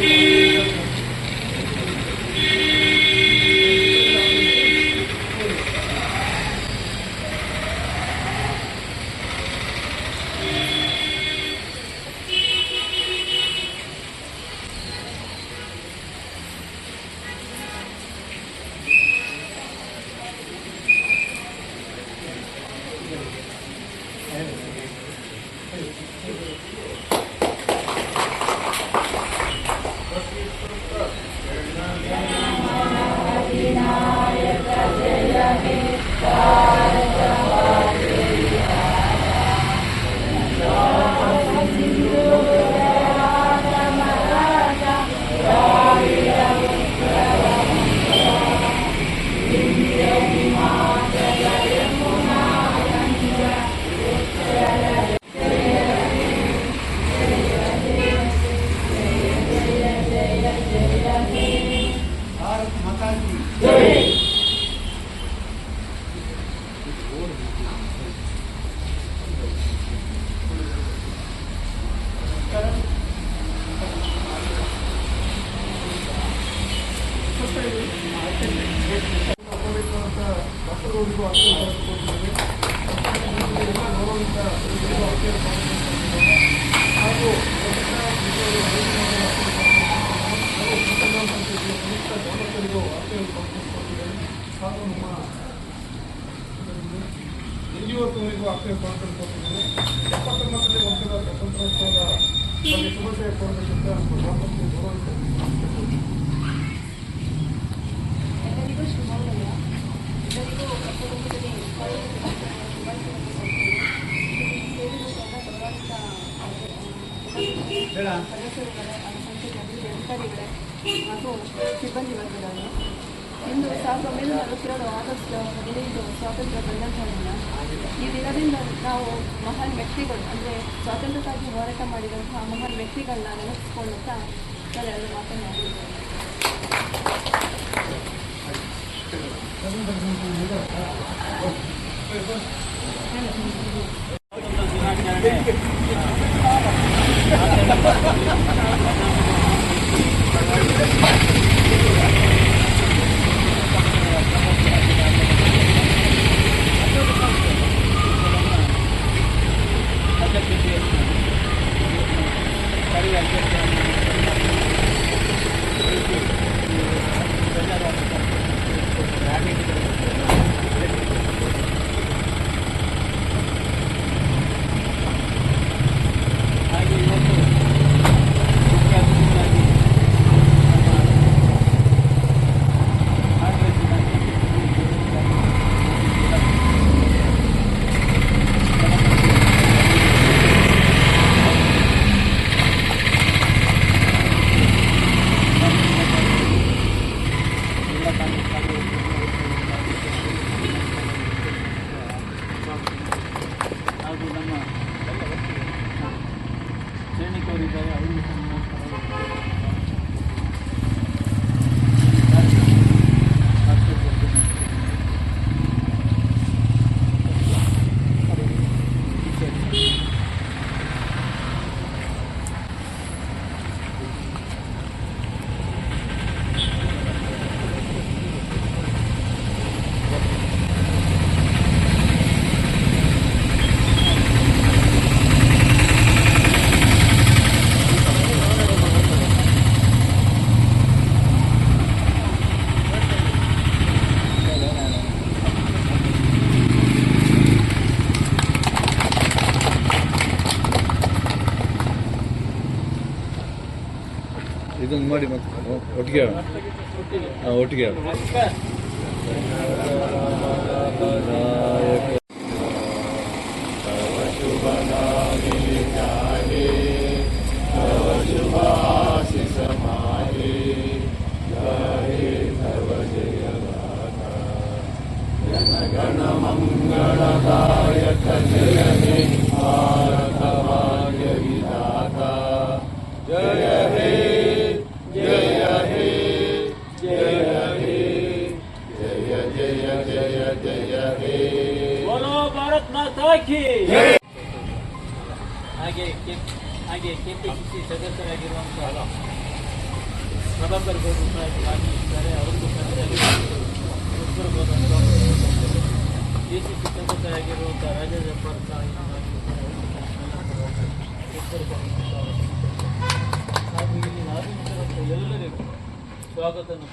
E... ಸಿಬ್ಬಂದಿ ವರ್ಗದವರು ಇಂದು ಸಾವಿರದ ಒಂಬೈನೂರ ಅರವತ್ತೆರಡು ಆಗಸ್ಟ್ ಹದಿನೈದು ಸ್ವಾತಂತ್ರ್ಯ ದಿನಾಚರಣೆಯ ಈ ದಿನದಿಂದ ನಾವು ಮಹಾನ್ ವ್ಯಕ್ತಿಗಳು, ಅಂದರೆ ಸ್ವಾತಂತ್ರ್ಯಕ್ಕಾಗಿ ಹೋರಾಟ ಮಾಡಿದಂತಹ ಮಹಾನ್ ವ್ಯಕ್ತಿಗಳನ್ನ ನೆನಪಿಸಿಕೊಳ್ಳುತ್ತಾ ನಾವೆಲ್ಲರೂ ಮಾತನಾಡಿದ್ದೇವೆ Yeah, geldi.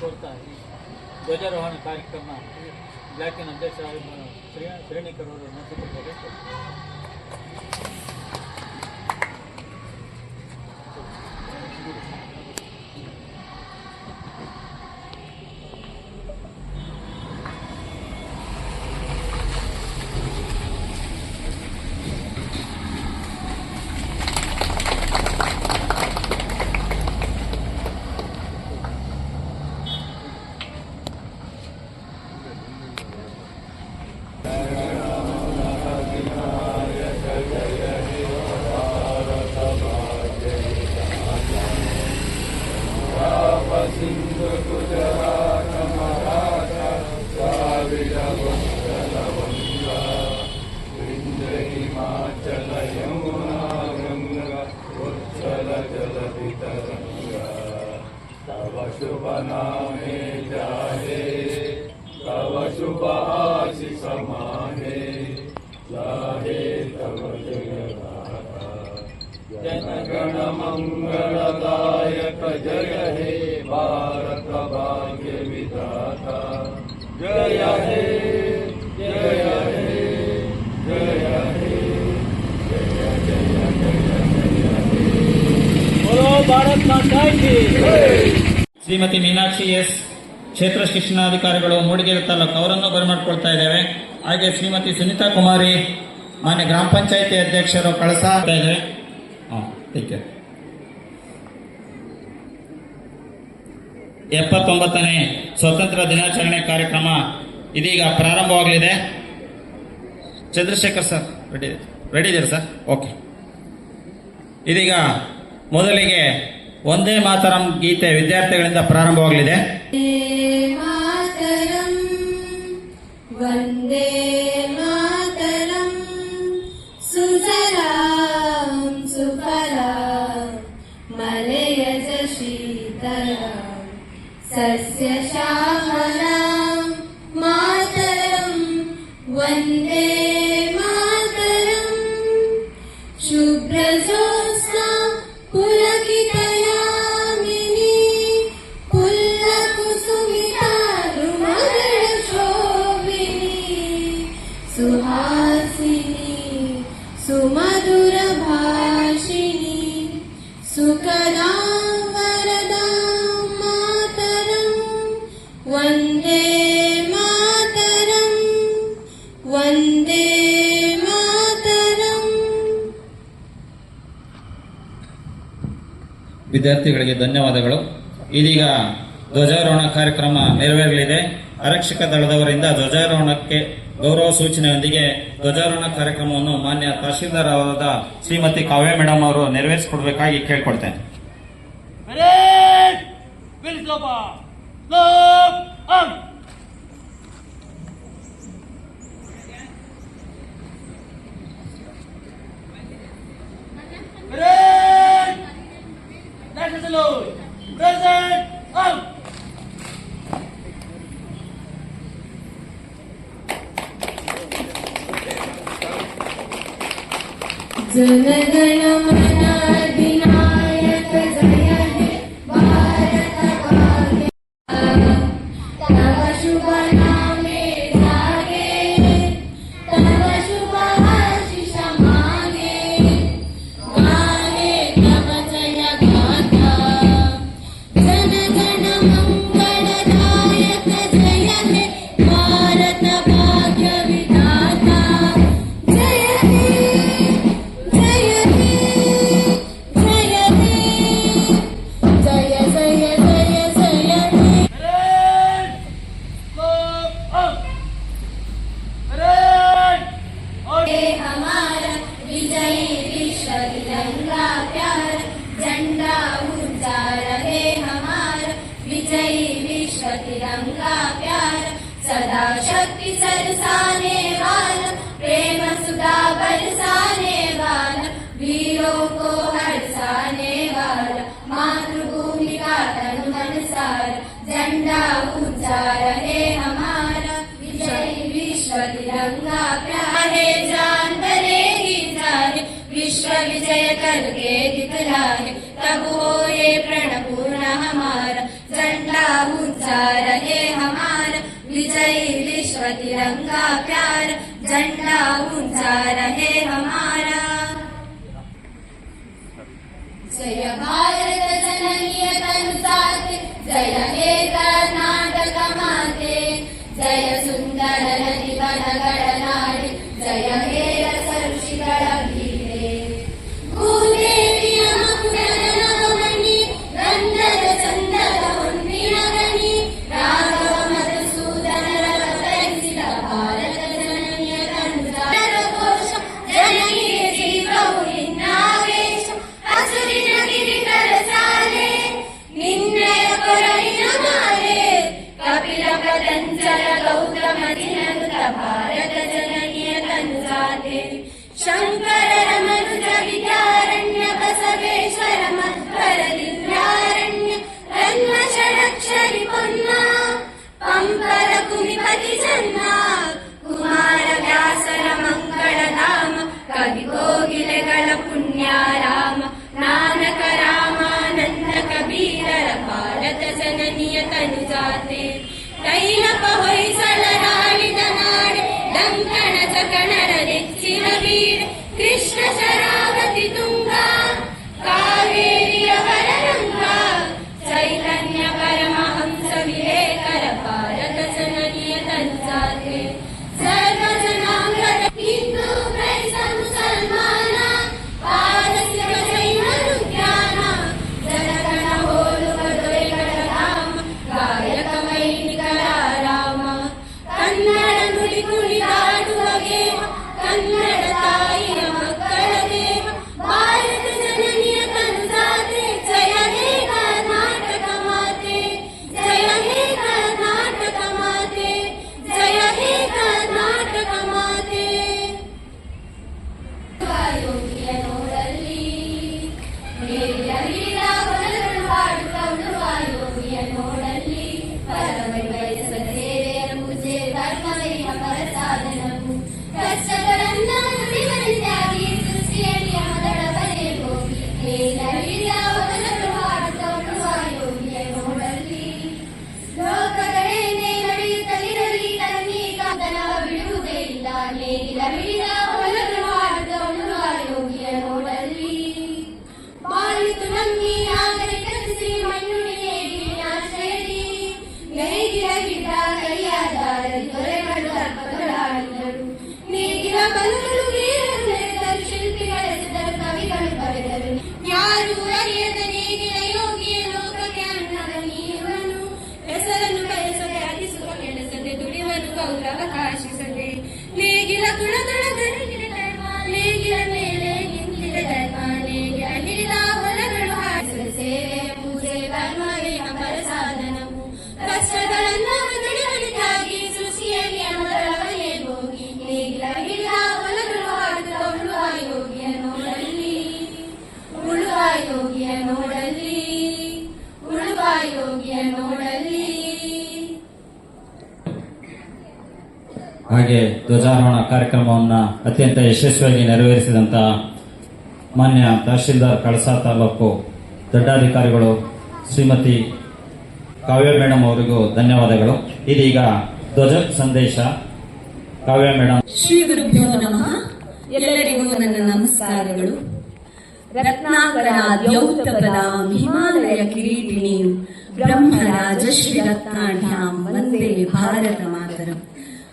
ಕೋರ್ತಾ ಈ ಧ್ವಜಾರೋಹಣ ಕಾರ್ಯಕ್ರಮ ಬ್ಲಾಕಿನ ಅಧ್ಯಕ್ಷ शुभ नामे ध्याये तव शुभाशि समाने लाहे तव जनगण मंगलदायक जय हे भारत भाग्य विधाता जय हे जय हे जय हे जय जय जय जय हे। बोलो भारत माता की। ಶ್ರೀಮತಿ ಮೀನಾಕ್ಷಿ ಎಸ್. ಕ್ಷೇತ್ರ ಶಿಕ್ಷಣಾಧಿಕಾರಿಗಳು ಮೂಡಿಗೆರೆ ತಾಲೂಕು ಅವರನ್ನು ಬರಮಾಡ್ಕೊಳ್ತಾ ಇದ್ದೇವೆ. ಹಾಗೆ ಶ್ರೀಮತಿ ಸುನೀತಾ ಕುಮಾರಿ, ಮಾನ್ಯ ಗ್ರಾಮ ಪಂಚಾಯತಿ ಅಧ್ಯಕ್ಷರು ಕಳಸ ಇದೆ ಟೀಕೆ ಎಪ್ಪತ್ತೊಂಬತ್ತನೇ ಸ್ವಾತಂತ್ರ್ಯ ದಿನಾಚರಣೆ ಕಾರ್ಯಕ್ರಮ ಇದೀಗ ಪ್ರಾರಂಭವಾಗಲಿದೆ. ಚಂದ್ರಶೇಖರ್ ಸರ್ ರೆಡಿ ರೆಡಿ ಇದ್ದೀರಾ ಸರ್? ಓಕೆ ಇದೀಗ ಮೊದಲಿಗೆ ಒಂದೇ ಮಾತರಂ ಗೀತೆ ವಿದ್ಯಾರ್ಥಿಗಳಿಂದ ಪ್ರಾರಂಭವಾಗಲಿದೆ. ವಂದೇ ಮಾತರಂ ಸುಜಲಾಂ ಸುಫಲಾಂ ಮಲಯಜ ಶೀತಲಾಂ ಸಸ್ಯ ಶ್ಯಾಮಲಾಂ ಮಾತರಂ ವಂದೇ ವಿದ್ಯಾರ್ಥಿಗಳಿಗೆ ಧನ್ಯವಾದಗಳು. ಇದೀಗ ಧ್ವಜಾರೋಹಣ ಕಾರ್ಯಕ್ರಮ ನೆರವೇರಲಿದೆ. ಆರಕ್ಷಕ ದಳದವರಿಂದ ಧ್ವಜಾರೋಹಣಕ್ಕೆ ಗೌರವ ಸೂಚನೆಯೊಂದಿಗೆ ಧ್ವಜಾರೋಹಣ ಕಾರ್ಯಕ್ರಮವನ್ನು ಮಾನ್ಯ ತಹಶೀಲ್ದಾರ್ ಅವರಾದ ಶ್ರೀಮತಿ ಕಾವ್ಯ ಮೇಡಮ್ ಅವರು ನೆರವೇರಿಸಿಕೊಡ್ಬೇಕಾಗಿ ಕೇಳ್ಕೊಡ್ತೇನೆ जनगणमनाधिनायक सदा शक्ति सरसाने वाला, प्रेम सुधा बरसाने वाला, वीरों को हरसाने वाला, मातृभूमि का तनु झंडा ऊँचा रहे हमारा, विजय विश्व तिरंगा प्यारा, जान डरेगी जाने, विश्व विजय करके दिखलाए तब हो ये प्रण पूर्ण हमारा, झंडा ऊँचा रहे हमारा विजय विश्व तिरंगा प्यार, झंडा ऊँचा रहे हमारा। जय भारत जननीय तनुसाते जय हे कर्नाटक माते जय सुंदर नदी वनगळनाडे जय हे ಹಾಗೆ ಧ್ವಜಾರೋಹಣ ಕಾರ್ಯಕ್ರಮವನ್ನು ಅತ್ಯಂತ ಯಶಸ್ವಿಯಾಗಿ ನೆರವೇರಿಸಿದಂತ ಮಾನ್ಯ ತಹಶೀಲ್ದಾರ್ ಕಳಸಾ ತಾಲೂಕು ದಂಡಾಧಿಕಾರಿಗಳು ಶ್ರೀಮತಿ ಕಾವ್ಯ ಮೇಡಮ್ ಅವರಿಗೂ ಧನ್ಯವಾದಗಳು. ಇದೀಗ ಧ್ವಜ ಸಂದೇಶ ಕಾವ್ಯ ಮೇಡಮ್ ಶ್ರೀ ಗುರುಭ್ಯೋ ನಮಃ. ಎಲ್ಲರಿಗೂ ನನ್ನ ನಮಸ್ಕಾರಗಳು. ರತ್ನಾಕರ ದ್ಯೌತಪದ ಹಿಮಾಲಯ ಕಿರೀಟಿಣಿಯು ಬ್ರಹ್ಮರಾಜಶ್ರೀ ರತ್ನಾಢ್ಯಾಂ. ವಂದೇ ಭಾರತ ಮಾತರಂ.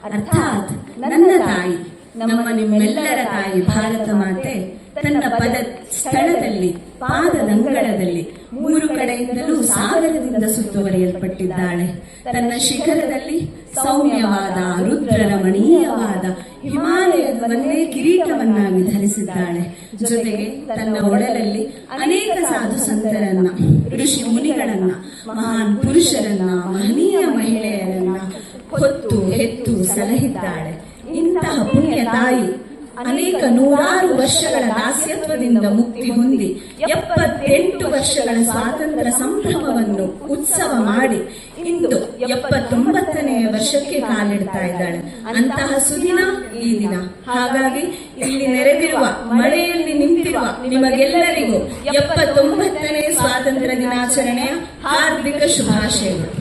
ಅರ್ಥಾತ್ ನನ್ನ ತಾಯಿ, ನಮ್ಮ ನಿಮ್ಮೆಲ್ಲರ ತಾಯಿ ಭಾರತ ಮಾತೆ, ತನ್ನ ಪದ ಸ್ಥಳದಲ್ಲಿ, ಪಾದದಂಗಳದಲ್ಲಿ, ಮೂರು ಕಡೆಯಿಂದಲೂ ಸಾಗರದಿಂದ ಸುತ್ತುವರಿಯಲ್ಪಟ್ಟಿದ್ದಾಳೆ. ತನ್ನ ಶಿಖರದಲ್ಲಿ ಸೌಮ್ಯವಾದ ರುದ್ರರಮಣೀಯವಾದ ಹಿಮಾಲಯದವನ್ನೇ ಕಿರೀಟವನ್ನಾಗಿ ಧರಿಸಿದ್ದಾಳೆ ಜೊತೆಗೆ ತನ್ನ ಒಡಲಲ್ಲಿ ಅನೇಕ ಸಾಧು ಸಂತರನ್ನ, ಋಷಿ ಮುನಿಗಳನ್ನ, ಮಹಾನ್ ಪುರುಷರನ್ನ, ಮಹನೀಯ ಮಹಿಳೆಯರನ್ನ ಹೊತ್ತು ಹೆತ್ತು ಸಲಹಿದ್ದಾಳೆ ಇಂತಹ ಪುಣ್ಯ ತಾಯಿ ಅನೇಕ ನೂರಾರು ವರ್ಷಗಳ ದಾಸ್ಯತ್ವದಿಂದ ಮುಕ್ತಿ ಹೊಂದಿ ಎಪ್ಪತ್ತೆಂಟು ವರ್ಷಗಳ ಸ್ವಾತಂತ್ರ್ಯ ಸಂಭ್ರಮವನ್ನು ಉತ್ಸವ ಮಾಡಿ ಇಂದು ಎಪ್ಪತ್ತೊಂಬತ್ತನೆಯ ವರ್ಷಕ್ಕೆ ಕಾಲಿಡ್ತಾ ಇದ್ದಾಳೆ. ಅಂತಹ ಸುದಿನ ಈ ದಿನ. ಹಾಗಾಗಿ ಇಲ್ಲಿ ನೆರೆದಿರುವ ಮಳೆಯಲ್ಲಿ ನಿಂತಿರುವ ನಿಮಗೆಲ್ಲರಿಗೂ ಎಪ್ಪತ್ತೊಂಬತ್ತನೇ ಸ್ವಾತಂತ್ರ್ಯ ದಿನಾಚರಣೆಯ ಹಾರ್ದಿಕ ಶುಭಾಶಯಗಳು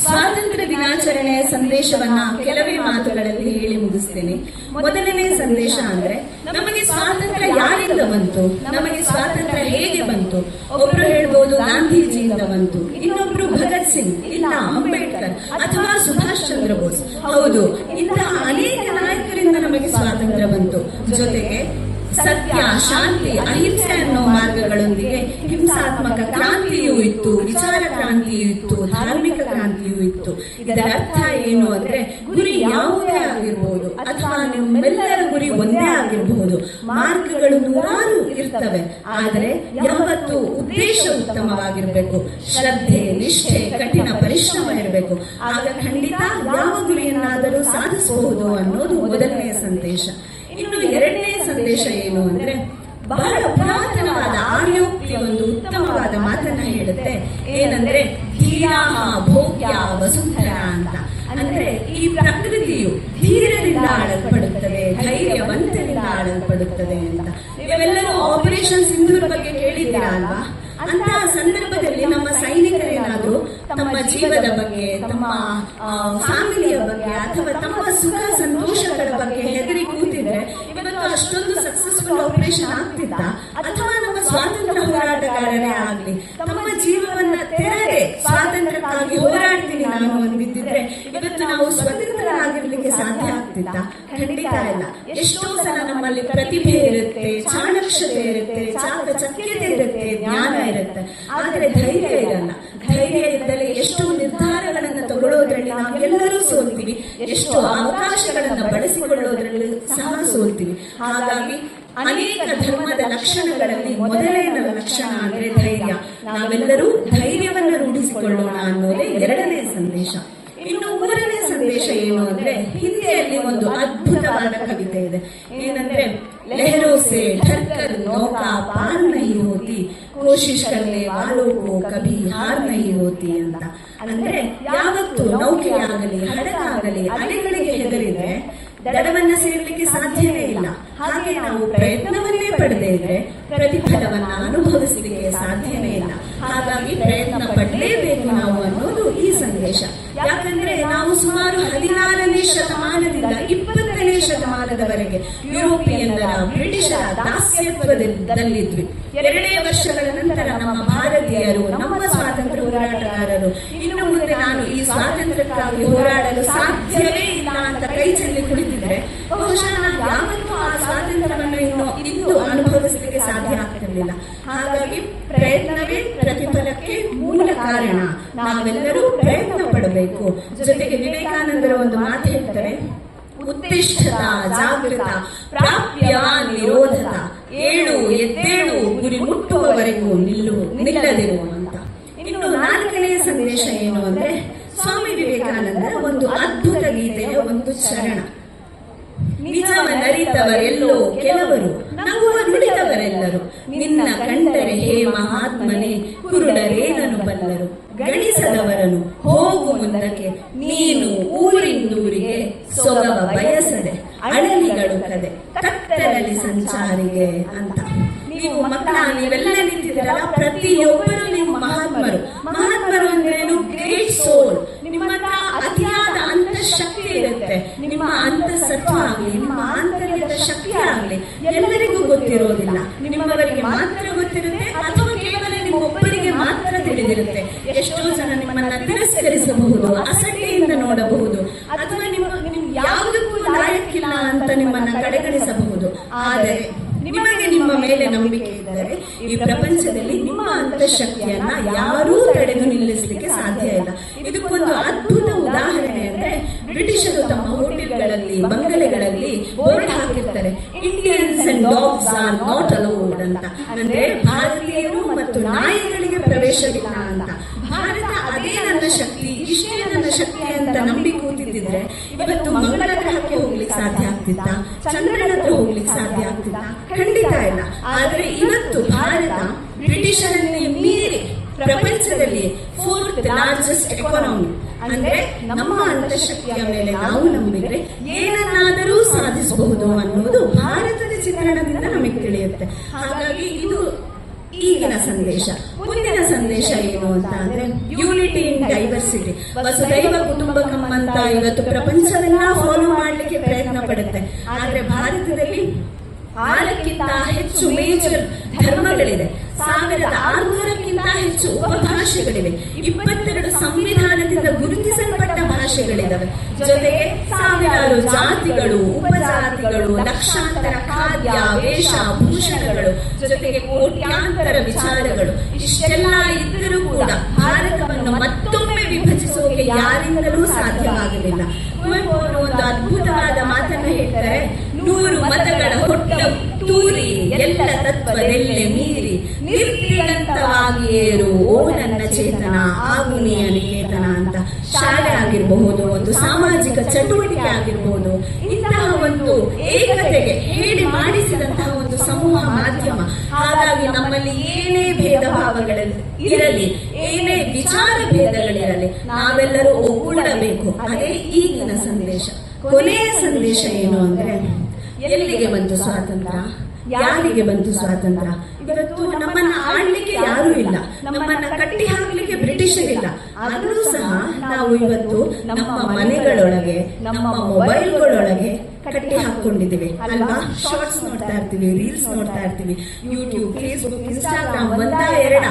ಸ್ವಾತಂತ್ರ್ಯ ದಿನಾಚರಣೆಯ ಸಂದೇಶವನ್ನ ಕೆಲವೇ ಮಾತುಗಳಲ್ಲಿ ಹೇಳಿ ಮುಗಿಸ್ತೇನೆ. ಮೊದಲನೇ ಸಂದೇಶ ಅಂದ್ರೆ, ನಮಗೆ ಸ್ವಾತಂತ್ರ್ಯ ಯಾರಿಂದ ಬಂತು? ನಮಗೆ ಸ್ವಾತಂತ್ರ್ಯ ಹೇಗೆ ಬಂತು? ಒಬ್ರು ಹೇಳ್ಬೋದು, ಗಾಂಧೀಜಿಯಿಂದ ಬಂತು. ಇನ್ನೊಬ್ರು ಭಗತ್ ಸಿಂಗ್, ಇಲ್ಲ, ಅಂಬೇಡ್ಕರ್ ಅಥವಾ ಸುಭಾಷ್ ಚಂದ್ರ ಬೋಸ್. ಹೌದು, ಇಂತಹ ಅನೇಕ ನಾಯಕರಿಂದ ನಮಗೆ ಸ್ವಾತಂತ್ರ್ಯ ಬಂತು. ಜೊತೆಗೆ ಸತ್ಯ, ಶಾಂತಿ, ಅಹಿಂಸೆ ಅನ್ನೋ ಮಾರ್ಗಗಳೊಂದಿಗೆ ಹಿಂಸಾತ್ಮಕ ಕ್ರಾಂತಿಯೂ ಇತ್ತು, ವಿಚಾರ ಕ್ರಾಂತಿಯೂ ಇತ್ತು, ಧಾರ್ಮಿಕ ಕ್ರಾಂತಿಯೂ ಇತ್ತು. ಇದರ ಅರ್ಥ ಏನು ಅಂದ್ರೆ, ಗುರಿ ಯಾವುದೇ ಆಗಿರ್ಬೋದು ಅಥವಾ ನಿಮ್ಮೆಲ್ಲರ ಗುರಿ ಒಂದೇ ಆಗಿರಬಹುದು ಮಾರ್ಗಗಳು ನೂರಾರು ಇರ್ತವೆ. ಆದರೆ ಯಾವತ್ತು ಉದ್ದೇಶ ಉತ್ತಮವಾಗಿರಬೇಕು, ಶ್ರದ್ಧೆ, ನಿಷ್ಠೆ, ಕಠಿಣ ಪರಿಶ್ರಮ ಇರಬೇಕು. ಆಗ ಖಂಡಿತ ಯಾವ ಗುರಿಯನ್ನಾದರೂ ಸಾಧಿಸಬಹುದು ಅನ್ನೋದು ಮೊದಲನೆಯ ಸಂದೇಶ. ಸಂದೇಶ ಏನು ಅಂದ್ರೆ ಬಹಳ ಪುರಾತನವಾದ ಆರ್ಯೋಕ್ತಿ ಒಂದು ಉತ್ತಮವಾದ ಮಾತನ್ನ ಹೇಳುತ್ತೆ. ಏನಂದ್ರೆ ಧೀರಾಹ ಭೋಗ್ಯ ವಸುಂಧರ ಅಂತ. ಅಂದ್ರೆ ಈ ಪ್ರಕೃತಿಯು ಧೀರರಿಂದ ಆಳಲ್ಪಡುತ್ತದೆ, ಧೈರ್ಯವಂತರಿಂದ ಆಳಲ್ಪಡುತ್ತದೆ ಅಂತ. ನೀವೆಲ್ಲರೂ ಆಪರೇಷನ್ ಸಿಂಧೂರ್ ಬಗ್ಗೆ ಕೇಳಿದ್ದೀರಾ ಅಲ್ವಾ? ಅಂತಹ ಸಂದರ್ಭದಲ್ಲಿ ನಮ್ಮ ಸೈನಿಕರೇನಾದ್ರೂ ತಮ್ಮ ಜೀವದ ಬಗ್ಗೆ, ತಮ್ಮ ಫ್ಯಾಮಿಲಿಯ ಬಗ್ಗೆ ಅಥವಾ ತಮ್ಮ ಸುಖ ಸಂತೋಷಗಳ ಬಗ್ಗೆ ಹೆದರಿ ಕೂತಿದ್ರೆ ಇವತ್ತು ಅಷ್ಟೊಂದು ಸಕ್ಸಸ್ಫುಲ್ ಆಪರೇಷನ್ ಆಗ್ತಿತ್ತ? ಅಥವಾ ನಮ್ಮ ಸ್ವಾತಂತ್ರ್ಯ ಹೋರಾಟಗಾರರೇ ಆಗ್ಲಿ ತಮ್ಮ ಜೀವವನ್ನ ತೆರೆದೆ ಸ್ವಾತಂತ್ರ್ಯಕ್ಕಾಗಿ ಹೋರಾಡ್ತೀನಿ ನಾನು ಅಂದಿದ್ದಿದ್ರೆ ಇವತ್ತು ನಾವು ಸ್ವತಂತ್ರರಾಗಿರ್ಲಿಕ್ಕೆ ಸಾಧ್ಯ ಆಗ್ತಿತ್ತ? ಖಂಡಿತ ಇಲ್ಲ ಎಷ್ಟೋ ಸಲ ನಮ್ಮಲ್ಲಿ ಪ್ರತಿಭೆ ಇರುತ್ತೆ ಚಾಣಕ್ಷತೆ ಇರುತ್ತೆ ಚಾಕಚಕ್ಯತೆ ಇರುತ್ತೆ, ಜ್ಞಾನ ಇರುತ್ತೆ. ಆದ್ರೆ ಧೈರ್ಯ ಇರಲ್ಲ. ಧೈರ್ಯ ಇದ್ದಲ್ಲಿ ಎಷ್ಟೋ ತಗೊಳ್ಳೋದ್ರಲ್ಲಿ ನಾವೆಲ್ಲರೂ ಸೋಲ್ತೀವಿ. ಎಷ್ಟೋ ಅವಕಾಶಗಳನ್ನ ಬಳಸಿಕೊಳ್ಳೋದ್ರಲ್ಲಿ ಸಹ ಸೋಲ್ತೀವಿ. ಹಾಗಾಗಿ ಅನೇಕ ಧರ್ಮದ ಲಕ್ಷಣಗಳಲ್ಲಿ ಮೊದಲನೆಯ ಲಕ್ಷಣ ಅಂದ್ರೆ ಧೈರ್ಯ. ನಾವೆಲ್ಲರೂ ಧೈರ್ಯವನ್ನ ರೂಢಿಸಿಕೊಳ್ಳೋಣ ಅನ್ನೋದೇ ಎರಡನೇ ಸಂದೇಶ. ಇನ್ನು ಮೂರನೇ ಸಂದೇಶ ಏನು ಅಂದ್ರೆ ಹಿಂದಿಯಲ್ಲಿ ಒಂದು ಅದ್ಭುತವಾದ ಕವಿತೆ ಇದೆ. ಏನಂದ್ರೆ, ಲೆಹರೋ ಸೆ ಠರ್ಕರ್ ನೌಕಾ ಪಾರ್ ನಹಿ ಹೋತಿ ಕೋಶಿಶ್ करने वालों ಕಭಿ ಹಾರ್ ನಹಿ ಹೋತಿ ಅಂತ. ಅಂದ್ರೆ ಯಾವತ್ತು ನೌಕೆಯಾಗಲಿ ಹಡಗಾಗಲಿ ಅಲೆಗಳಿಗೆ ಹೆದರಿದ್ರೆ ದಡವನ್ನ ಸೇರ್ಲಿಕ್ಕೆ ಸಾಧ್ಯವೇ ಇಲ್ಲ. ಹಾಗೆ ನಾವು ಪ್ರಯತ್ನವನ್ನೇ ಪಡೆದೇ ಇದ್ರೆ ಪ್ರತಿಫಲವನ್ನ ಅನುಭವಿಸಲಿಕ್ಕೆ ಸಾಧ್ಯವೇ ಇಲ್ಲ. ಹಾಗಾಗಿ ಪ್ರಯತ್ನ ಪಡಲೇಬೇಕು ನಾವು ಅನ್ನೋದು ಈ ಸಂದೇಶ. ಯಾಕಂದ್ರೆ ನಾವು ಸುಮಾರು ಹದಿನಾರನೇ ಶತಮಾನದಿಂದ ಇಪ್ಪತ್ತನೇ ಶತಮಾನದವರೆಗೆ ಯುರೋಪಿಯನ್ನರ ಬ್ರಿಟಿಷರ ದಾಸ್ಯತ್ವದಲ್ಲಿದ್ವಿ. ಎರಡೇ ವರ್ಷಗಳ ನಂತರ ನಮ್ಮ ಭಾರತೀಯರು, ನಮ್ಮ ಸ್ವಾತಂತ್ರ್ಯ ಹೋರಾಟಗಾರರು, ಇನ್ನು ಮುಂದೆ ನಾನು ಈ ಸ್ವಾತಂತ್ರ್ಯಕ್ಕಾಗಿ ಹೋರಾಡಲು ಸಾಧ್ಯವೇ ಇಲ್ಲ ಅಂತ ಕೈ ಚೆಲ್ಲಿ ಕುಳಿತಿದ್ರೆ, ಬಹುಶಃ ನಾನು ಯಾವತ್ತೂ ಆ ಸ್ವಾತಂತ್ರ್ಯವನ್ನು ಇನ್ನು ಇಂದು ಅನುಭವಿಸಲಿಕ್ಕೆ ಸಾಧ್ಯ ಆಗ್ತಿರಲಿಲ್ಲ. ಹಾಗಾಗಿ ಪ್ರಯತ್ನವೇ ಪ್ರತಿಫಲಕ್ಕೆ ಮೂಲ ಕಾರಣ. ನಾವೆಲ್ಲರೂ ಪ್ರಯತ್ನ ಪಡಬೇಕು. ಜೊತೆಗೆ ವಿವೇಕಾನಂದರ ಒಂದು ಮಾತು ಹೇಳ್ತಾರೆ ಉತ್ತಿಷ್ಠತ, ಜಾಗೃತ, ಪ್ರಾಪ್ಯ ನಿರೋಧತ ಏಳು, ಎದ್ದೇಳು, ಗುರಿ ಮುಟ್ಟುವವರೆಗೂ ನಿಲ್ಲುವ ನಿಲ್ಲದಿರು ಅಂತ ಇನ್ನು ನಾಲ್ಕನೆಯ ಸಂದೇಶ ಏನು ಅಂದ್ರೆ, ಸ್ವಾಮಿ ವಿವೇಕಾನಂದರ ಒಂದು ಅದ್ಭುತ ಗೀತೆಯ ಒಂದು ಚರಣ ನಿಜವನರಿತವರೆಲ್ಲೋ ಕೆಲವರು, ನಗುವ ನುಡಿದವರೆಲ್ಲರು ನಿನ್ನ ಕಂಡರೆ ಹೇ ಮಹಾತ್ಮನೇ ಕುರುಡರೇನನು ಬಲ್ಲರು. ang ಬ್ರಿಟಿಷರು ತಮ್ಮ ಹೋಟೆಲ್ಗಳಲ್ಲಿ, ಬಂಗಲೆಗಳಲ್ಲಿ ಬೋರ್ಡ್ ಹಾಕಿರ್ತಾರೆ. Indians and dogs are not allowed ಅಂತ. ಅಂದ್ರೆ ಭಾರತೀಯರು ಮತ್ತು ನಾಯಿಗಳಿಗೆ ಪ್ರವೇಶವಿಲ್ಲ ಅಂತ. ಭಾರತ ಅದೇ ನನ್ನ ಶಕ್ತಿ, ಇಷ್ಟೇ ನನ್ನ ಶಕ್ತಿ ಅಂತ ನಂಬಿ ಕೂತಿದ್ದಿದ್ರೆ ಇವತ್ತು ಮಂಗಳ ಗ್ರಹಕ್ಕೆ ಹೋಗ್ಲಿಕ್ಕೆ ಸಾಧ್ಯ ಆಗ್ತಿತ್ತು? ಚಂದ್ರನ ಹತ್ರ ಹೋಗ್ಲಿಕ್ಕೆ ಸಾಧ್ಯ ಆಗ್ತಿತ್ತ? ಖಂಡಿತ ಇಲ್ಲ. ಆದ್ರೆ ಇವತ್ತು ಭಾರತ ಬ್ರಿಟಿಷರನ್ನೇ ಮೀರಿ ಪ್ರಪಂಚದಲ್ಲಿ ಫೋರ್ತ್ ಲಾರ್ಜೆಸ್ಟ್ ಎಕಾನಮಿ ಅಂದ್ರೆ ನಮ್ಮ ಅಂತಃಶಕ್ತಿಯ ಮೇಲೆ ನಾವು ನಂಬಿದ್ರೆ ಏನನ್ನಾದರೂ ಸಾಧಿಸಬಹುದು ಅನ್ನೋದು ಭಾರತದ ಚಿತ್ರಣದಿಂದ ನಮಗೆ ತಿಳಿಯುತ್ತೆ. ಹಾಗಾಗಿ ಇದು ಈಗಿನ ಸಂದೇಶ. ಮುಂದಿನ ಸಂದೇಶ ಏನು ಅಂತ ಅಂದ್ರೆ ಯೂನಿಟಿ ಇನ್ ಡೈವರ್ಸಿಟಿ ವಸುದೈವ ಕುಟುಂಬಕಂ ಅಂತ ಇವತ್ತು ಪ್ರಪಂಚವೆಲ್ಲ ಫಾಲೋ ಮಾಡ್ಲಿಕ್ಕೆ ಪ್ರಯತ್ನ ಪಡುತ್ತೆ. ಆದ್ರೆ ಭಾರತದಲ್ಲಿ ಆರಕ್ಕಿಂತ ಹೆಚ್ಚು ಮೇಜರ್ ಧರ್ಮಗಳಿದೆ. ಸಾವಿರದ ಆರುನೂರಕ್ಕಿಂತ ಹೆಚ್ಚು ಉಪಭಾಷೆಗಳಿವೆ ಇಪ್ಪತ್ತೆರಡು ಸಂವಿಧಾನದಿಂದ ಗುರುತಿಸಲ್ಪಟ್ಟ ಭಾಷೆಗಳಿದ್ದಾವೆ ಜೊತೆಗೆ ಸಾವಿರಾರು ಜಾತಿಗಳು, ಉಪಜಾತಿಗಳು, ಲಕ್ಷಾಂತರ ಖಾದ್ಯ, ವೇಷ, ಭೂಷಣಗಳು, ಜೊತೆಗೆ ಕೋಟ್ಯಾಂತರ ವಿಚಾರಗಳು. ಇಷ್ಟೆಲ್ಲ ಇದ್ದರೂ ಕೂಡ ಭಾರತವನ್ನು ಮತ್ತೊಮ್ಮೆ ವಿಭಜಿಸೋಕೆ ಯಾರಿಂದಲೂ ಸಾಧ್ಯವಾಗಲಿಲ್ಲ ಕುವೆಂಪು ಅವರು ಒಂದು ಅದ್ಭುತವಾದ ಮಾತನ್ನು ಹೇಳ್ತಾರೆ. ನೂರು ಮತಗಳ ಹೊಟ್ಟ ತೂರಿ ಎಲ್ಲ ತತ್ವದೆಲ್ಲೆ ಮೀರಿ ನಿರ್ತಿಗಂತವಾಗಿಯೇರು ಓ, ನನ್ನ ಚೇತನ ಆಗು ನೀ ನಿಕೇತನ ಅಂತ ಶಾಲೆ ಆಗಿರಬಹುದು, ಒಂದು ಸಾಮಾಜಿಕ ಚಟುವಟಿಕೆ ಆಗಿರಬಹುದು, ಇಂತಹ ಒಂದು ಏಕತೆಗೆ ಹೇಳಿ ಮಾಡಿಸಿದಂತಹ ಒಂದು ಸಮೂಹ ಮಾಧ್ಯಮ. ಹಾಗಾಗಿ ನಮ್ಮಲ್ಲಿ ಏನೇ ಭೇದ ಭಾವಗಳಲ್ಲಿ ಇರಲಿ, ಏನೇ ವಿಚಾರ ಭೇದಗಳಿರಲಿ, ನಾವೆಲ್ಲರೂ ಒಗ್ಗೂಡಬೇಕು. ಅದೇ ಈಗಿನ ಸಂದೇಶ. ಕೊನೆಯ ಸಂದೇಶ ಏನು ಅಂದ್ರೆ, ಎಲ್ಲಿಗೆ ಬಂತು ಸ್ವಾತಂತ್ರ್ಯ? ಯಾರಿಗೆ ಬಂತು ಸ್ವಾತಂತ್ರ್ಯ? ಇವತ್ತು ನಮ್ಮನ್ನ ಆಳ್ಲಿಕ್ಕೆ ಯಾರು ಇಲ್ಲ. ನಮ್ಮನ್ನ ಕಟ್ಟಿ ಹಾಕ್ಲಿಕ್ಕೆ ಬ್ರಿಟಿಷರಿಲ್ಲ ಆದರೂ ಸಹ ನಾವು ಇವತ್ತು ನಮ್ಮ ಮನೆಗಳೊಳಗೆ, ನಮ್ಮ ಮೊಬೈಲ್ಗಳೊಳಗೆ ಕಟ್ಟಿ ಹಾಕೊಂಡಿದ್ದೀವಿ ಅಲ್ವಾ? ಶಾರ್ಟ್ಸ್ ನೋಡ್ತಾ ಇರ್ತೀವಿ ರೀಲ್ಸ್ ನೋಡ್ತಾ ಇರ್ತೀವಿ. ಯೂಟ್ಯೂಬ್ ಫೇಸ್ಬುಕ್ ಇನ್ಸ್ಟಾಗ್ರಾಮ್ ಒಂದ ಎರಡ.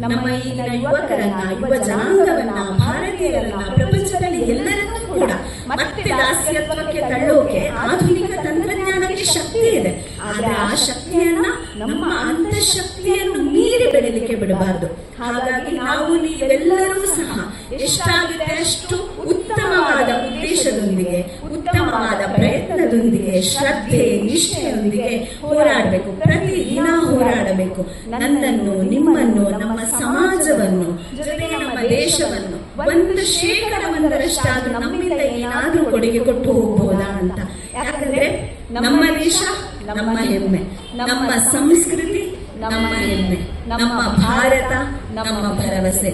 ನಮ್ಮ ಈಗಿನ ಯುವಕರನ್ನ, ಯುವ ಜನಾಂಗವನ್ನ, ಭಾರತೀಯರನ್ನ, ಪ್ರಪಂಚದಲ್ಲಿ ಎಲ್ಲರನ್ನೂ ಕೂಡ. ಮತ್ತೆ ದಾಸ್ಯತ್ವಕ್ಕೆ ತಳ್ಳೋಕೆ ಆಧುನಿಕ ತಂತ್ರಜ್ಞಾನಕ್ಕೆ ಶಕ್ತಿ ಇದೆ. ಆದ್ರೆ ಆ ಶಕ್ತಿಯನ್ನ ನಮ್ಮ ಅಂತಃಶಕ್ತಿಯನ್ನು ಮೀರಿ ಬೆಳಿಲಿಕ್ಕೆ ಬಿಡಬಾರದು. ಹಾಗಾಗಿ ನಾವು ನೀವೆಲ್ಲರೂ ಸಹ ಎಷ್ಟಾಗಿದೆ ಅಷ್ಟು ಉತ್ತಮವಾದ ಉದ್ದೇಶದೊಂದಿಗೆ ಉತ್ತಮವಾದ ಪ್ರಯತ್ನದೊಂದಿಗೆ ಶ್ರದ್ಧೆ ನಿಷ್ಠೆಯೊಂದಿಗೆ ಹೋರಾಡಬೇಕು. ಪ್ರತಿದಿನ ಹೋರಾಡಬೇಕು. ನನ್ನನ್ನು ನಿಮ್ಮನ್ನು ನಮ್ಮ ಸಮಾಜವನ್ನು ಜೊತೆಗೆ ನಮ್ಮ ದೇಶವನ್ನು ಒಂದು ಶೇಕಡ ಒಂದರಷ್ಟಾದ್ರೂ ನಮ್ಮಿಂದ ಏನಾದ್ರೂ ಕೊಡುಗೆ ಕೊಟ್ಟು ಹೋಗ್ಬೋದಾ ಅಂತ. ಯಾಕಂದ್ರೆ ನಮ್ಮ ದೇಶ ನಮ್ಮ ಹೆಮ್ಮೆ. ನಮ್ಮ ಸಂಸ್ಕೃತಿ ನಮ್ಮ ಹೆಮ್ಮೆ. ನಮ್ಮ ಭಾರತ ನಮ್ಮ ಭರವಸೆ!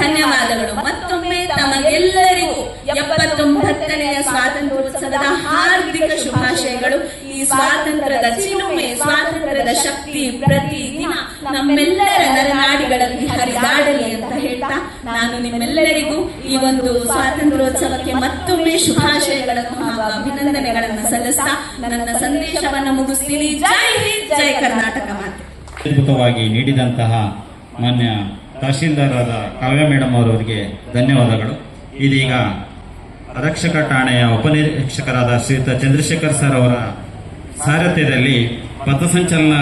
ಧನ್ಯವಾದಗಳು. ಮತ್ತೊಮ್ಮೆ ತಮಗೆಲ್ಲರಿಗೂ ಎಪ್ಪತ್ತೊಂಬತ್ತನೆಯ ಸ್ವಾತಂತ್ರ್ಯೋತ್ಸವದ ಹಾರ್ದಿಕ ಶುಭಾಶಯಗಳು. ಈ ಸ್ವಾತಂತ್ರ್ಯದ ಚಿಲುಮೆ, ಸ್ವಾತಂತ್ರ್ಯದ ಶಕ್ತಿ ಪ್ರತಿದಿನ ನಮ್ಮೆಲ್ಲರ ನರನಾಡಿಗಳಲ್ಲಿ ಹರಿದಾಡಲಿ ಅಂತ ಹೇಳ್ತಾ ನಾನು ನಿಮ್ಮೆಲ್ಲರಿಗೂ ಈ ಒಂದು ಸ್ವಾತಂತ್ರ್ಯೋತ್ಸವಕ್ಕೆ ಮತ್ತೊಮ್ಮೆ ಶುಭಾಶಯಗಳನ್ನು ಹಾಗೂ ಅಭಿನಂದನೆಗಳನ್ನು ಸಲ್ಲಿಸ್ತಾ ನನ್ನ ಸಂದೇಶವನ್ನು ಮುಗಿಸ್ತೀನಿ. ಜೈ ಹಿಂದ್, ಜೈ ಕರ್ನಾಟಕ ಮಾತೆ. ಅದ್ಭುತವಾಗಿ ನೀಡಿದಂತಹ ಮಾನ್ಯ ತಹಶೀಲ್ದಾರರಾದ ಕಾವ್ಯ ಮೇಡಮ್ ಅವರವರಿಗೆ ಧನ್ಯವಾದಗಳು. ಇದೀಗ ಆರಕ್ಷಕ ಠಾಣೆಯ ಉಪನಿರೀಕ್ಷಕರಾದ ಶ್ರೀಯುತ ಚಂದ್ರಶೇಖರ್ ಸರ್ ಅವರ ಸಾರಥ್ಯದಲ್ಲಿ ಪಥಸಂಚಲನ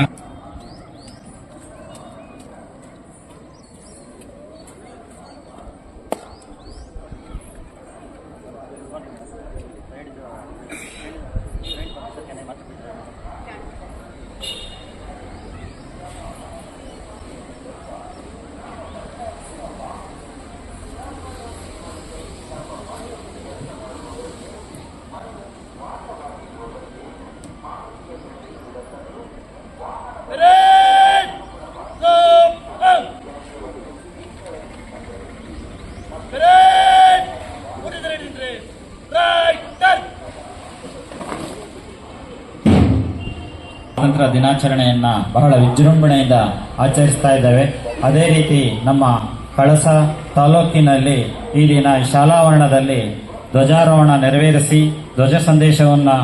ಬಹಳ ವಿಜೃಂಭಣೆಯಿಂದ ಆಚರಿಸ್ತಾ ಇದ್ದೇವೆ ಅದೇ ರೀತಿ ನಮ್ಮ ಕಳಸ ತಾಲೂಕಿನಲ್ಲಿ ಈ ದಿನ ಶಾಲಾವರಣದಲ್ಲಿ ಧ್ವಜಾರೋಹಣ ನೆರವೇರಿಸಿ ಧ್ವಜ ಸಂದೇಶವನ್ನು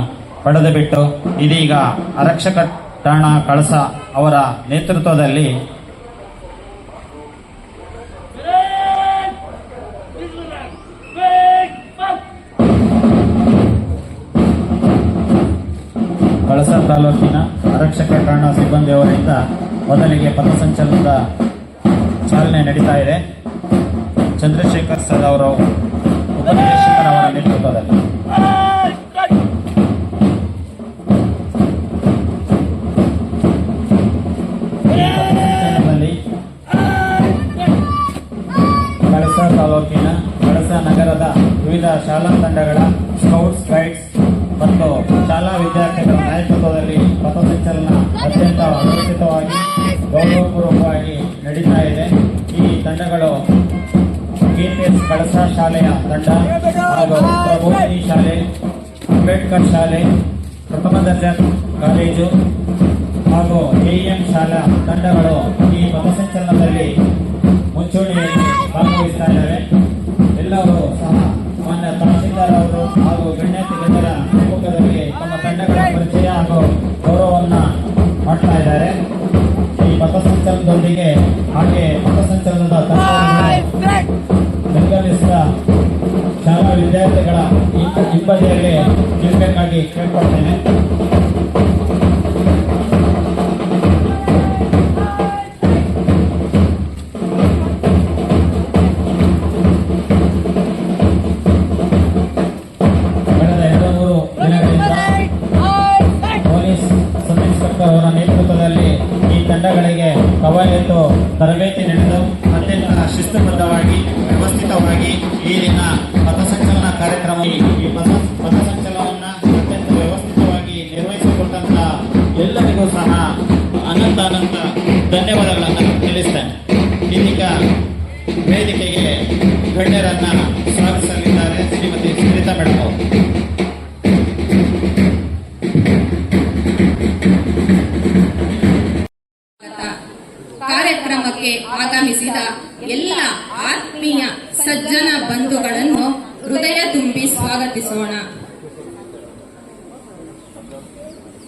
ಪಡೆದು ಬಿಟ್ಟು ಇದೀಗ ಆರಕ್ಷಕ ಠಾಣಾ ಕಳಸ ಅವರ ನೇತೃತ್ವದಲ್ಲಿ! ಕಳಸ ತಾಲೂಕಿನ ಆರಕ್ಷಕ ಠಾಣಾ ಸಿಬ್ಬಂದಿಯವರಿಂದ ಮೊದಲಿಗೆ ಪಥಸಂಚಲನದ ಚಾಲನೆ ನಡೀತಾ ಇದೆ. ಚಂದ್ರಶೇಖರ್ ಸರ್ ಅವರು ಉಪನಿರೀಕ್ಷಕರವರ ನೇತೃತ್ವದಲ್ಲಿ. ಕಳಸ ತಾಲೂಕಿನ ಕಳಸ ನಗರದ ವಿವಿಧ ಶಾಲಾ ತಂಡಗಳ ಶಾಲೆಯ ತಂಡ ಹಾಗೂ ಪ್ರಬೋಧಿನಿ ಶಾಲೆ, ಅಂಬೇಡ್ಕರ್ ಶಾಲೆ, ಪ್ರಥಮ ದರ್ಜೆ ಕಾಲೇಜು ಹಾಗೂ ಎಇಎಂ ಶಾಲಾ ತಂಡಗಳು ಈ ಪಥಸಂಚಲನದಲ್ಲಿ ಮುಂಚೂಣಿಯಲ್ಲಿ ಭಾಗವಹಿಸ್ತಾ ಇದ್ದಾರೆ ಎಲ್ಲರೂ ಸಹ ಮಾನ್ಯ ತಹಸೀಲ್ದಾರ್ ಅವರು ಹಾಗೂ ಗಣ್ಯಾತಿ ಗಣ್ಯರ ಸಮ್ಮುಖದಲ್ಲಿ ತಮ್ಮ ತಂಡಗಳ ಪರಿಚಯ ಹಾಗೂ ಗೌರವವನ್ನು ಮಾಡ್ತಾ ಇದ್ದಾರೆ. ಈ ಪಥಸಂಚಲನದೊಂದಿಗೆ ಹಾಗೆ ವಿದ್ಯಾರ್ಥಿಗಳ ಹಿಂಬದಿಯಲ್ಲಿ ನಿಲ್ಬೇಕಾಗಿ ಕೇಳ್ಕೊಳ್ತೇನೆ.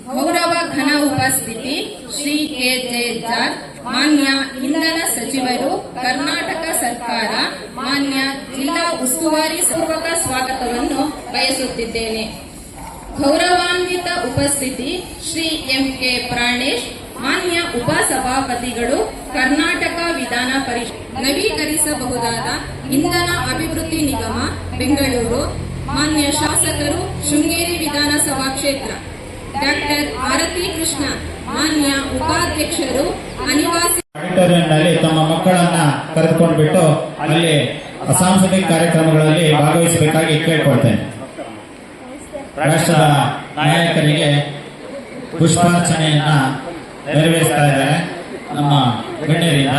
ಗೌರವ ಘನ ಉಪಸ್ಥಿತಿ ಶ್ರೀ ಕೆ ಜೆ ಜಾರ್ಜ್ ಮಾನ್ಯ ಇಂಧನ ಸಚಿವರು, ಕರ್ನಾಟಕ ಸರ್ಕಾರ, ಮಾನ್ಯ ಜಿಲ್ಲಾ ಉಸ್ತುವಾರಿ ಪೂರ್ವಕ ಸ್ವಾಗತವನ್ನು ಬಯಸುತ್ತಿದ್ದೇನೆ. ಗೌರವಾನ್ವಿತ ಉಪಸ್ಥಿತಿ ಶ್ರೀ ಎಂ ಕೆ ಪ್ರಾಣೇಶ್, ಮಾನ್ಯ ಉಪಸಭಾಪತಿಗಳು, ಕರ್ನಾಟಕ ವಿಧಾನ ಪರಿಷತ್ ನವೀಕರಿಸಬಹುದಾದ ಇಂಧನ ಅಭಿವೃದ್ಧಿ ನಿಗಮ, ಬೆಂಗಳೂರು, ಮಾನ್ಯ ಶಾಸಕರು, ಶೃಂಗೇರಿ ವಿಧಾನಸಭಾ ಕ್ಷೇತ್ರ. ಡಾಕ್ಟರ್ ಭಾರತಿ ಕೃಷ್ಣ, ಮಾನ್ಯ ಉಪಾಧ್ಯಕ್ಷರು, ಅನಿವಾಸಿ ಆಡಿಟೋರಿಯಂನಲ್ಲಿ ತಮ್ಮ ಮಕ್ಕಳನ್ನ ಕರೆದುಕೊಂಡು ಬಿಟ್ಟು ಅಲ್ಲಿ ಸಾಂಸ್ಕೃತಿಕ ಕಾರ್ಯಕ್ರಮಗಳಲ್ಲಿ ಭಾಗವಹಿಸಬೇಕಾಗಿ ಕೇಳ್ಕೊಳ್ತೇನೆ. ರಾಷ್ಟ್ರದ ನಾಯಕರಿಗೆ ಪುಷ್ಪಾರ್ಚನೆಯನ್ನ ನೆರವೇರಿಸ್ತಾ ಇದ್ದಾರೆ ನಮ್ಮ ಗಣ್ಯರಿಂದ.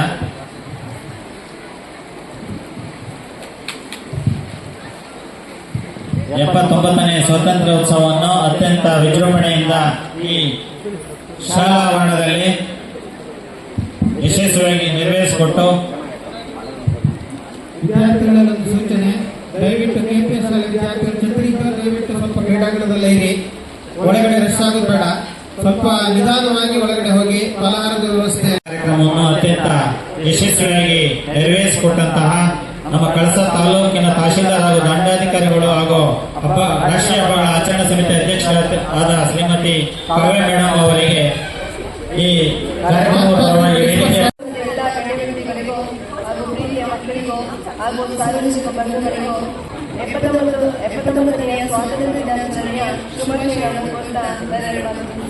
ಎಪ್ಪತ್ತೊಂಬತ್ತನೇ ಸ್ವಾತಂತ್ರ್ಯೋತ್ಸವವನ್ನು ಅತ್ಯಂತ ವಿಜೃಂಭಣೆಯಿಂದ ಈ ಶಾಲಾವರಣದಲ್ಲಿ ಯಶಸ್ವಿಯಾಗಿ ನೆರವೇರಿಸಿಕೊಟ್ಟು ವಿದ್ಯಾರ್ಥಿಗಳ ಸೂಚನೆ ದಯವಿಟ್ಟು ಕೆಪಿಎಸ್ ವಿದ್ಯಾರ್ಥಿಗಳು ಛತ್ರೀಕ ದಯವಿಟ್ಟು ಸ್ವಲ್ಪ ಕ್ರೀಡಾಂಗಣದಲ್ಲೇ ಇರಿ. ಒಳಗಡೆ ರಶ್ ಆಗೋದು ಬೇಡ ಸ್ವಲ್ಪ ನಿಧಾನವಾಗಿ ಒಳಗಡೆ ಹೋಗಿ ಫಲಹಾರದ ವ್ಯವಸ್ಥೆ. ಕಾರ್ಯಕ್ರಮವನ್ನು ಅತ್ಯಂತ ಯಶಸ್ವಿಯಾಗಿ ನೆರವೇರಿಸಿಕೊಟ್ಟಂತಹ ನಮ್ಮ ಕಳಸ ತಾಲೂಕಿನ ತಹಶೀಲ್ದಾರ್ ಹಾಗೂ ದಂಡಾಧಿಕಾರಿಗಳು ಹಾಗೂ ಹಬ್ಬ, ರಾಷ್ಟ್ರೀಯ ಹಬ್ಬಗಳ ಆಚರಣಾ ಸಮಿತಿ ಅಧ್ಯಕ್ಷರಾದ ಶ್ರೀಮತಿ ಕಾವ್ಯ ಮೇಡಮ್ ಅವರಿಗೆ ಈ ಕಾರ್ಯಕ್ರಮದ ಪರವಾಗಿ ವೇದಿಕೆ ಹಾಗೂ ಸಾರ್ವಜನಿಕ ಬಂಧುಗಳಿಗೂ ಎಪ್ಪತ್ತೊಂಬತ್ತು, ಎಪ್ಪತ್ತೊಂಬತ್ತನೆಯ ಸ್ವಾತಂತ್ರ್ಯ ದಿನಾಚರಣೆಯ ಶುಭಾಶಯಗಳನ್ನು ಕೊಡ್ತಾ ಧನ್ಯವಾದಗಳು